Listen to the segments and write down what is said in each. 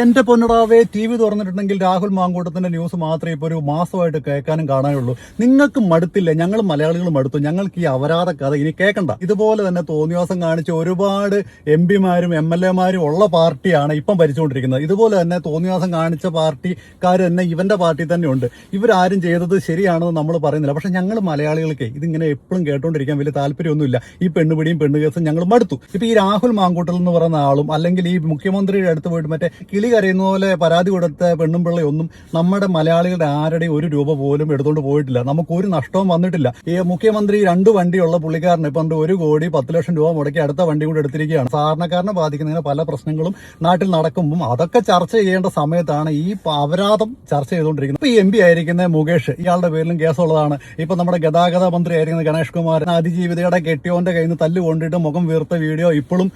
എന്റെ പൊന്നടാവേ T V തുറന്നിട്ടുണ്ടെങ്കിൽ രാഹുൽ മാങ്കൂട്ടത്തിന്റെ ന്യൂസ് മാത്രമേ ഇപ്പോൾ ഒരു മാസമായിട്ട് കേൾക്കാനും കാണാനുള്ളൂ. നിങ്ങൾക്ക് മടുത്തില്ല ഞങ്ങൾ മലയാളികൾ മടുത്തു. ഞങ്ങൾക്ക് ഈ അവരാധ കഥ ഇനി കേൾക്കണ്ട. ഇതുപോലെ തന്നെ തോന്നിവാസം കാണിച്ച ഒരുപാട് എം പിമാരും എം എൽ എമാരും ഉള്ള പാർട്ടിയാണ് ഇപ്പം ഭരിച്ചുകൊണ്ടിരിക്കുന്നത്. ഇതുപോലെ തന്നെ തോന്നിവാസം കാണിച്ച പാർട്ടിക്കാർ തന്നെ ഇവന്റെ പാർട്ടി തന്നെയുണ്ട് ഇവരാരും ചെയ്തത് ശരിയാണെന്ന് നമ്മൾ പറയുന്നില്ല. പക്ഷെ ഞങ്ങൾ മലയാളികൾക്ക് ഇതിങ്ങനെ എപ്പോഴും കേട്ടുകൊണ്ടിരിക്കാൻ വലിയ താല്പര്യമൊന്നുമില്ല. ഈ പെണ്ണുപിടിയും പെണ്ണുകേസും ഞങ്ങൾ മടുത്തു. ഇപ്പൊ ഈ രാഹുൽ മാങ്കൂട്ടൽ എന്ന് പറയുന്ന ആളും അല്ലെങ്കിൽ ഈ മുഖ്യമന്ത്രിയുടെ അടുത്ത് പോയിട്ട് മറ്റേ കിളി കരയുന്ന പോലെ പരാതി കൊടുത്ത പെണ്ണും പിള്ളയൊന്നും നമ്മുടെ മലയാളികളുടെ ആരുടെയും ഒരു രൂപ പോലും എടുത്തുകൊണ്ട് പോയിട്ടില്ല. നമുക്ക് ഒരു നഷ്ടവും വന്നിട്ടില്ല. ഈ മുഖ്യമന്ത്രി രണ്ട് വണ്ടിയുള്ള പുള്ളിക്കാരന് ഇപ്പം ഒരു കോടി പത്ത് ലക്ഷം രൂപ മുടക്കി അടുത്ത വണ്ടി കൂടെ എടുത്തിരിക്കുകയാണ്. സാധാരണക്കാരനെ ബാധിക്കുന്നതിന് പല പ്രശ്നങ്ങളും നാട്ടിൽ നടക്കുമ്പോൾ അതൊക്കെ ചർച്ച ചെയ്യേണ്ട സമയത്താണ് ഈ അപരാധം ചർച്ച ചെയ്തുകൊണ്ടിരിക്കുന്നത്. ഇപ്പൊ ഈ എം പി ആയിരിക്കുന്ന മുകേഷ് ഇയാളുടെ പേരിലും കേസുള്ളതാണ്. ഇപ്പൊ നമ്മുടെ ഗതാഗത മന്ത്രി ആയിരിക്കുന്ന ഗണേഷ് കുമാർ അതിജീവിതയുടെ കെട്ടിയോന്റെ കയ്യിൽ നിന്ന് തല്ല് കൊണ്ടിട്ട് മുഖം വീർത്ത വീഡിയോ ഇപ്പോഴും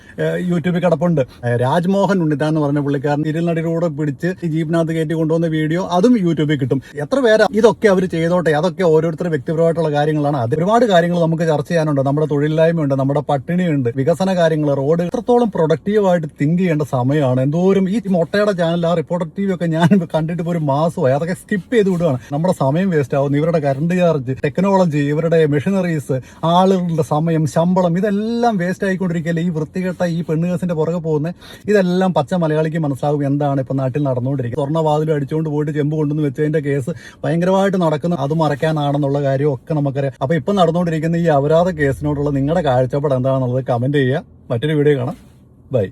യൂട്യൂബിൽ കിടപ്പുണ്ട്. രാജ്മോഹൻ ഉണ്ണിത്താൻ എന്ന് പറഞ്ഞ പുള്ളിക്കാരൻ ഇരുന്നടിയിലൂടെ പിടിച്ച് ഈ ജീപ്പിനകത്ത് കയറ്റി കൊണ്ടുവന്ന വീഡിയോ അതും യൂട്യൂബിൽ കിട്ടും. എത്ര പേരാ ഇതൊക്കെ അവർ ചെയ്തോട്ടെ? അതൊക്കെ ഓരോരുത്തരുടെ വ്യക്തിപരമായിട്ടുള്ള കാര്യങ്ങളാണ്. അത് ഒരുപാട് കാര്യങ്ങൾ നമുക്ക് ചർച്ച ചെയ്യാനുണ്ട്. നമ്മുടെ തൊഴിലില്ലായ്മയുണ്ട് നമ്മുടെ പട്ടിണിയുണ്ട് വികസന കാര്യങ്ങൾ റോഡ്. എത്രത്തോളം പ്രൊഡക്റ്റീവായിട്ട് തിങ്ക് ചെയ്യേണ്ട സമയമാണ്. എന്തോരം ഈ മൊട്ടയുടെ ചാനൽ ആ റിപ്പോർട്ടർ ടി ഒക്കെ ഞാൻ കണ്ടിട്ട് ഒരു മാസമായി. അതൊക്കെ സ്കിപ്പ് ചെയ്ത് വിടുകയാണ് നമ്മുടെ സമയം വേസ്റ്റ് ആവുന്നു ഇവരുടെ കറണ്ട് ചാർജ് ടെക്നോളജി ഇവരുടെ മെഷീനറീസ് ആളുകളുടെ സമയം ശമ്പളം ഇതെല്ലാം വേസ്റ്റ് ആയിക്കൊണ്ടിരിക്കുകയല്ലേ? ഈ വൃത്തികെട്ട ഈ പെണ്ണുകേസിന്റെ പുറകെ പോകുന്നത്. ഇതെല്ലാം പച്ച മലയാളിക്ക് മനസ്സിലാകും. എന്താണ് ഇപ്പൊ നാട്ടിൽ നടന്നുകൊണ്ടിരിക്കുന്നത്? സ്വർണവാതിലും അടിച്ചുകൊണ്ട് പോയിട്ട് ചെമ്പ് കൊണ്ടുവന്ന് വെച്ചതിന്റെ കേസ് ഭയങ്കരമായിട്ട് നടക്കുന്നു. അത് മറയ്ക്കാനാണെന്നുള്ള കാര്യം ഒക്കെ നമുക്കറിയാം. അപ്പൊ ഇപ്പൊ നടന്നുകൊണ്ടിരിക്കുന്ന ഈ അപരാധ കേസിനോടുള്ള നിങ്ങളുടെ കാഴ്ചപ്പാട് എന്താണെന്നുള്ളത് കമന്റ് ചെയ്യുക. മറ്റൊരു വീഡിയോ കാണാം. ബൈ